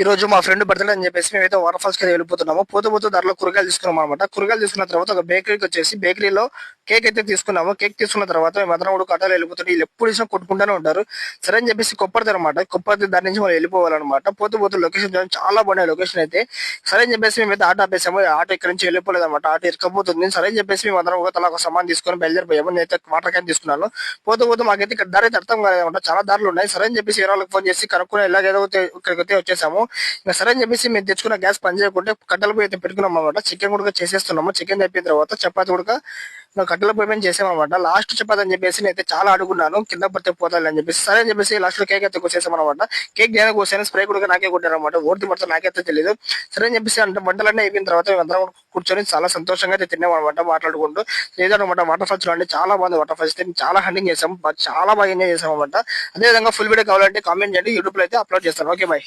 ఈ రోజు మా ఫ్రెండ్ బర్త్డే అని చెప్పేసి మేమైతే వాటర్ ఫాల్స్కి వెళ్ళిపోతున్నాము. పోతూ పోతూ ధరలో కూరగాయలు తీసుకున్నాం అనమాట కూరగాయలు తీసుకున్న తర్వాత ఒక బేకరీకి వచ్చేసి బేకరీలో కేక్ అయితే తీసుకున్నాము. కేక్ తీసుకున్న తర్వాత మేమందరం కూడా కట్టాలు వెళ్ళిపోతుంటే వీళ్ళు ఎప్పుడు ఇచ్చినా కొట్టుకుంటూనే ఉంటారు. సరే అని చెప్పేసి కొప్పరిది అనమాట కొప్పరిది దాని నుంచి మనం వెళ్ళిపోవాలన్నమాట. పోతూ పోతూ లొకేషన్ చూడండి. చాలా బాగున్నాయి లొకేషన్ అయితే. సరే అని చెప్పేసి మేమైతే ఆటో ఆపేసాము. ఆటో ఇక్కడ నుంచి వెళ్ళిపోలేదు అనమాట ఆటో ఇరకపోతుంది సరే అని చెప్పేసి మేము అందరం ఒక తల ఒక సమాన్ తీసుకొని బయలుదేరిపోయాము. నేనైతే వాటర్ క్యాన్ తీసుకున్నాను. పోతూ పోతూ మాకైతే ఇక్కడ దారి అయితే అర్థం కాలేదన్నమాట చాలా దారులు ఉన్నాయి. సరే అని చెప్పేసి వేరే వాళ్ళకి ఫోన్ చేసి కనుక్కుని ఎలాగేదో ఇక్కడికైతే వచ్చేసాము. ఇంకా సరే అని చెప్పేసి మేము తెచ్చుకున్న గ్యాస్ పని చేయకుంటే కట్టెల పోయి అయితే పెట్టుకున్నాం అనమాట చికెన్ కూడా చేసేస్తున్నాము. చికెన్ అయిపోయిన తర్వాత చపాతి కూడా ఇంకా కట్టెల పొయ్యి మీద చేసామన్నమాట. లాస్ట్ చెప్పదని చెప్పేసి చెప్పేసి నేనైతే చాలా అడుగున్నాను కింద పడితే పోతాను అని చెప్పేసి. సరే అని చెప్పేసి లాస్ట్లో కేక్ అయితే కోసేసాం కేక్ నేను కోసాను. స్ప్రే కూడా నాకే కొట్టారనమాట ఓర్తి పడితే నాకైతే తెలియదు సరే అని చెప్పేసి అంటే వంటలన్నీ అయిపోయిన తర్వాత మేమందరం కూర్చొని చాలా సంతోషంగా అయితే తిన్నాం అనమాట మాట్లాడుకుంటూ. లేదనమాట వాటర్ ఫాల్స్ చూడండి. చాలా బాగుంది వాటర్ ఫాల్స్ అయితే చాలా హండింగ్ చేసాం. చాలా బాగా ఎంజాయ్ చేసాం అనమాట అదే విధంగా ఫుల్ వీడియో కావాలంటే కామెంట్ చేయండి. యూట్యూబ్లో అయితే అప్లోడ్ చేస్తాను. Okay bye